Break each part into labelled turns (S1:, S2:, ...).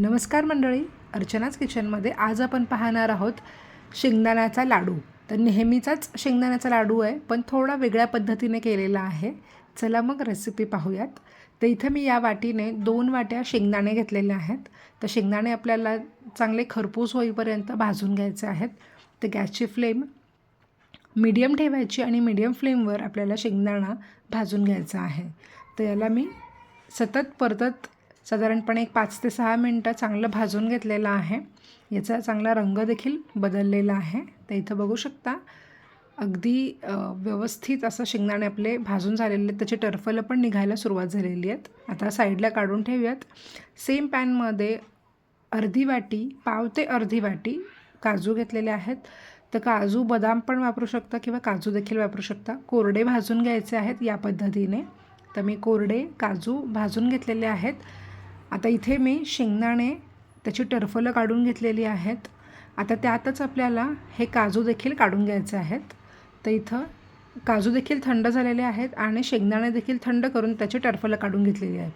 S1: नमस्कार मंडळी अर्चनाच किचनमध्ये आज आपण पाहणार आहोत शेंगदाण्याचा लाडू. तर नेहमीचाच शेंगदाण्याचा लाडू आहे पण थोडा वेगळ्या पद्धतीने केलेला आहे. चला मग रेसिपी पाहूयात. तर इथं मी या वाटीने दोन वाट्या शेंगदाणे घेतलेले आहेत. तर शेंगदाणे आपल्याला चांगले खरपूस होईपर्यंत भाजून घ्यायचे आहेत. तर गॅसची फ्लेम मीडियम ठेवायची आणि मीडियम फ्लेमवर आपल्याला शेंगदाणा भाजून घ्यायचा आहे. तर याला मी सतत परतत साधारणपणे एक पाच ते सहा मिनटं चांगलं भाजून घेतलेलं आहे. याचा चांगला रंग देखील बदललेला आहे. तर इथं बघू शकता अगदी व्यवस्थित असं शेंगदाणे आपले भाजून झालेले आहेत त्याची टरफलं पण निघायला सुरुवात झालेली आहेत. आता साईडला काढून ठेवूयात. सेम पॅनमध्ये अर्धी वाटी पाव ते अर्धी वाटी काजू घेतलेले आहेत. तर काजू बदाम पण वापरू शकता किंवा काजू देखील वापरू शकता. कोरडे भाजून घ्यायचे आहेत या पद्धतीने. तर मी कोरडे काजू भाजून घेतलेले आहेत. आता इथे मी शेंगदाणे त्याची टरफलं काढून घेतलेली आहेत. आता त्यातच आपल्याला हे काजू देखील काढून घ्यायचे आहेत. तर इथं काजू देखील थंड झालेले आहेत आणि शेंगदाणे देखील थंड करून त्याची टरफलं काढून घेतलेली आहे.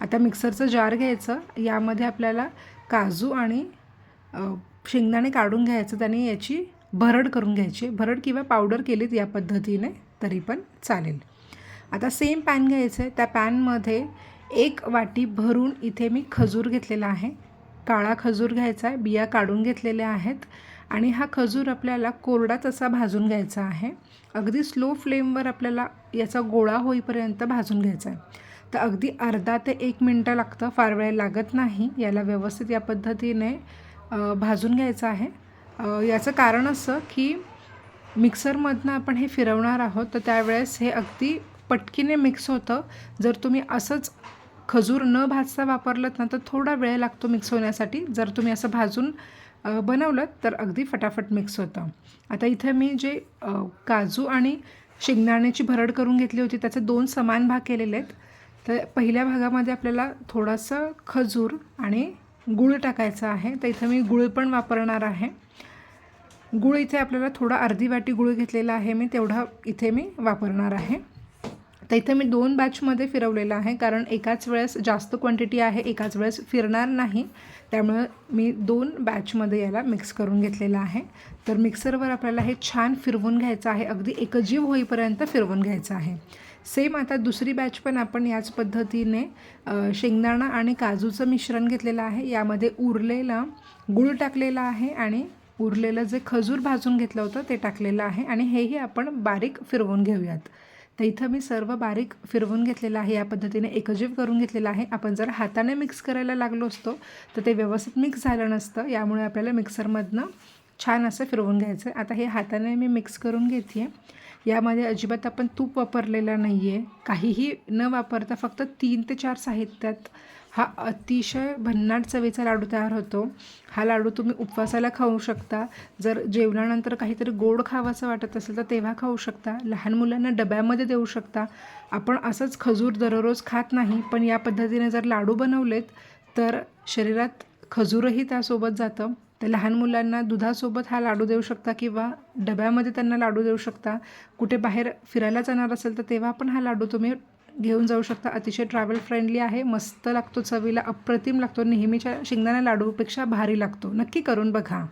S1: आता मिक्सरचं जार घ्यायचं यामध्ये आपल्याला काजू आणि शेंगदाणे काढून घ्यायचं त्याने याची भरड करून घ्यायची. भरड किंवा पावडर केलीत या पद्धतीने तरी पण चालेल. आता सेम पॅन घ्यायचं आहे त्या पॅनमध्ये एक वाटी भरून इथे मी खजूर घेतलेला आहे. काळा खजूर घ्यायचा आहे बिया काढून घेतलेल्या आहेत आणि हा खजूर आपल्याला कोरडाच असा भाजून घ्यायचा आहे. अगदी स्लो फ्लेमवर आपल्याला याचा गोळा होईपर्यंत भाजून घ्यायचा आहे. तर अगदी अर्धा ते एक मिनटं लागतं फार वेळ लागत नाही. याला व्यवस्थित या पद्धतीने भाजून घ्यायचं आहे. याचं कारण असं की मिक्सरमधनं आपण हे फिरवणार आहोत तर त्यावेळेस हे अगदी पटकीने मिक्स होतं. जर तुम्ही असंच खजूर न भाजता वापरलं ना तर थोडा वेळ लागतो मिक्स होण्यासाठी. जर तुम्ही असं भाजून बनवलं तर अगदी फटाफट मिक्स होतं. आता इथं मी जे काजू आणि शेंगदाण्याची भरड करून घेतली होती त्याचे दोन समान भाग केलेले आहेत. तर पहिल्या भागामध्ये आपल्याला थोडंसं खजूर आणि गूळ टाकायचा आहे. तर इथं मी गूळ पण वापरणार आहे. गूळ इथे आपल्याला थोडा अर्धी वाटी गूळ घेतलेला आहे. मी तेवढा इथे मी वापरणार आहे. तर इथे मी दोन बॅचमध्ये फिरवलेलं आहे कारण एकाच वेळेस जास्त क्वांटिटी आहे एकाच वेळेस फिरणार नाही. त्यामुळं मी दोन बॅचमध्ये याला मिक्स करून घेतलेलं आहे. तर मिक्सरवर आपल्याला हे छान फिरवून घ्यायचं आहे अगदी एकजीव होईपर्यंत फिरवून घ्यायचं आहे. सेम आता दुसरी बॅच पण आपण याच पद्धतीने शेंगदाणा आणि काजूचं मिश्रण घेतलेलं आहे. यामध्ये उरलेला गूळ टाकलेला आहे आणि उरलेलं जे खजूर भाजून घेतलं होतं ते टाकलेलं आहे आणि हेही आपण बारीक फिरवून घेऊयात. तर इथं मी सर्व बारीक फिरवून घेतलेलं आहे. या पद्धतीने एकजीव करून घेतलेलं आहे. आपण जर हाताने मिक्स करायला लागलो असतो तर ते व्यवस्थित मिक्स झालं नसतं. यामुळे आपल्याला मिक्सरमधनं छान असं फिरवून घ्यायचं. आहे आता हे हाताने मी मिक्स करून घेते यामध्ये अजिबात आपण तूप वापरलेलं नाही आहे काहीही न वापरता फक्त तीन ते चार साहित्यात हा अतिशय भन्नाट चवीचा लाडू तयार होतो. हा लाडू तुम्ही उपवासाला खाऊ शकता. जर जेवणानंतर काहीतरी गोड खावासं वाटत असेल तर तेव्हा खाऊ शकता. लहान मुलांना डब्यामध्ये देऊ शकता. आपण असंच खजूर दररोज खात नाही पण या पद्धतीने जर लाडू बनवलेत तर शरीरात खजूरही त्यासोबत जातं. तर लहान मुलांना दुधासोबत हा लाडू देऊ शकता किंवा डब्यामध्ये त्यांना लाडू देऊ शकता. कुठे बाहेर फिरायला जाणार असेल तर तेव्हा पण हा लाडू तुम्ही घेऊन जाऊ शकता. अतिशय ट्रॅव्हल फ्रेंडली आहे मस्त लागतो चवीला अप्रतिम लागतो. नेहमीच्या शेंगदाणा लाडूपेक्षा भारी लागतो. नक्की करून बघा.